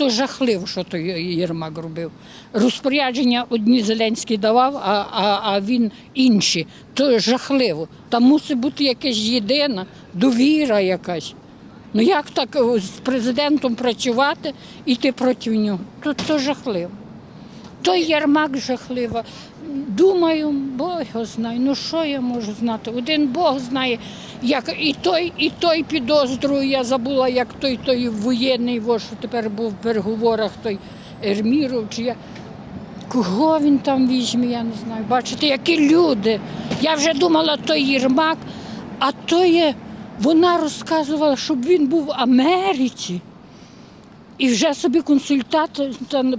то жахливо, що той Єрмак робив. Розпорядження одні Зеленський давав, а, а, а він інші. То жахливо. Там мусить бути якась єдина довіра якась. Ну як так е, з президентом працювати і ти проти нього? То, то жахливо. Той Ярмак жахлива. Думаю, Бог його знає. Ну що я можу знати? Один Бог знає, як і той, і той підозрює. Я забула, як той той воєнний, во, що тепер був в переговорах, той Ерміров, чи я. Кого він там візьме, я не знаю. Бачите, які люди. Я вже думала, той Єрмак, а то є, вона розказувала, щоб він був в Америці. І вже собі консультат е,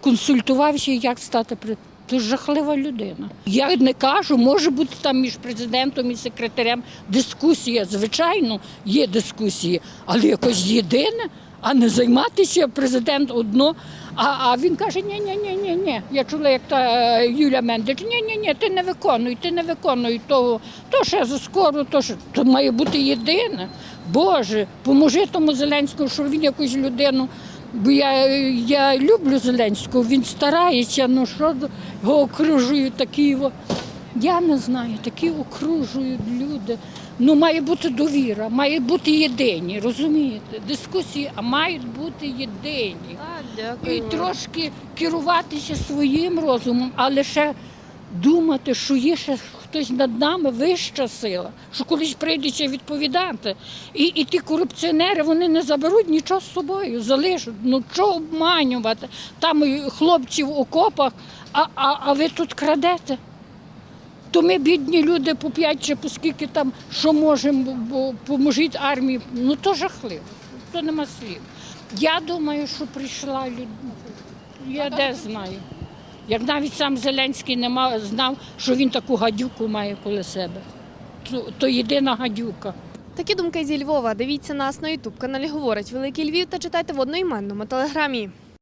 консультувався, як стати. Це жахлива людина. Я не кажу, може бути там між президентом і секретарем дискусія. Звичайно, є дискусії, але якось єдине, а не займатися президент одно. А, а він каже: ні, ні, ні, ні, ні. Я чула, як та е, Юля Мендич, ні, ні, ні, ти не виконуй, ти не виконуй того, то ще заскоро, то ще то має бути єдине. Боже, поможи тому Зеленському, щоб він якусь людину. Бо я, я люблю Зеленського, він старається, ну що його окружують такі. Я не знаю, такі окружують люди. Ну, має бути довіра, має бути єдині, розумієте? Дискусії, а мають бути єдині. І трошки керуватися своїм розумом, але ще думати, що є ще хтось над нами вища сила, що колись прийдеться відповідати. І, і ті корупціонери вони не заберуть нічого з собою, залишать. Ну чого обманювати? Там хлопці в окопах, а, а, а ви тут крадете. То ми, бідні люди, по п'ять чи по скільки там, що можемо, бо поможіть армії. Ну то жахливо, то нема слів. Я думаю, що прийшла людина. Я де знаю. Як навіть сам Зеленський не мав, знав, що він таку гадюку має коло себе. То, то єдина гадюка. Такі думки зі Львова. Дивіться нас на Ютуб каналі Говорить Великий Львів та читайте в одноіменному телеграмі.